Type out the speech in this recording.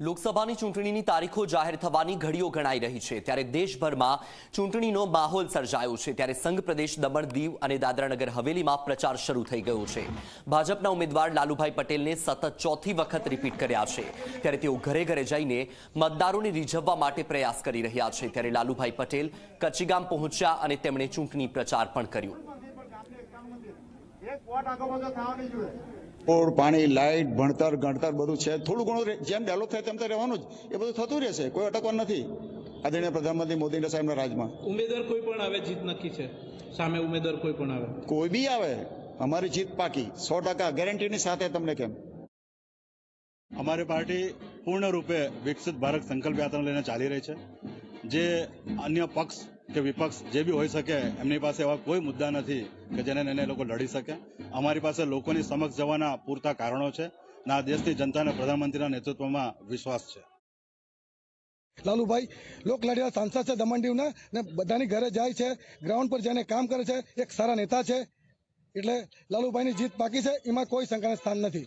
લોકસભાની ચૂંટણીની તારીખો જાહેર થવાની ઘડીઓ ગણાઈ રહી છે. ત્યારે દેશભરમાં ચૂંટણીનો માહોલ સર્જાયો છે. ત્યારે સંઘ પ્રદેશ દમણ દીવ અને દાદરાનગર હવેલીમાં પ્રચાર શરૂ થઈ ગયો છે. ભાજપના ઉમેદવાર લાલુભાઈ પટેલને સતત ચોથી વખત રિપીટ કર્યા છે. ત્યારે તેઓ ઘરે ઘરે જઈને મતદારોને રીઝવવા માટે પ્રયાસ કરી રહ્યા છે. ત્યારે લાલુભાઈ પટેલ કચ્છીગામ પહોંચ્યા અને તેમણે ચૂંટણી પ્રચાર પણ કર્યો. રોડ પાણી લાઇટ ભણતર ગણતર બધું છે. થોડું ઘણું જેમ ડેવલપ થાય તેમ તો રહેવાનું જ. એ બધું થતું રહેશે. કોઈ અટકવાનું નથી. આદરણીય પ્રધાનમંત્રી મોદીના સાહેબના રાજમાં. ઉમેદવાર કોઈ પણ આવે જીત નક્કી છે. સામે ઉમેદવાર કોઈ પણ આવે. કોઈ બી આવે અમારી જીત પાકી. સો ટકા ગેરંટીની સાથે તમને કેમ? અમારી પાર્ટી પૂર્ણ રૂપે વિકસિત ભારત સંકલ્પ યાત્રા લઈને ચાલી રહી છે. જે અન્ય પક્ષ કે વિપક્ષ જે બી હોઈ શકે, એમની પાસે એવા કોઈ મુદ્દા નથી કે જેને એને લોકો લડી શકે. અમારી પાસે લોકોની સમક્ષ જવાના પૂરતા કારણો છે ના દેશની જનતાને પ્રધાનમંત્રીના નેતૃત્વમાં વિશ્વાસ છે. લાલુભાઈ લોકલાડીલા સાંસદ છે દમણ દીવના ને બધાની ઘરે જાય છે, ગ્રાઉન્ડ પર જઈને કામ કરે છે, એક સારા નેતા છે. એટલે લાલુભાઈની જીત બાકી છે, એમાં કોઈ શંકાને સ્થાન નથી.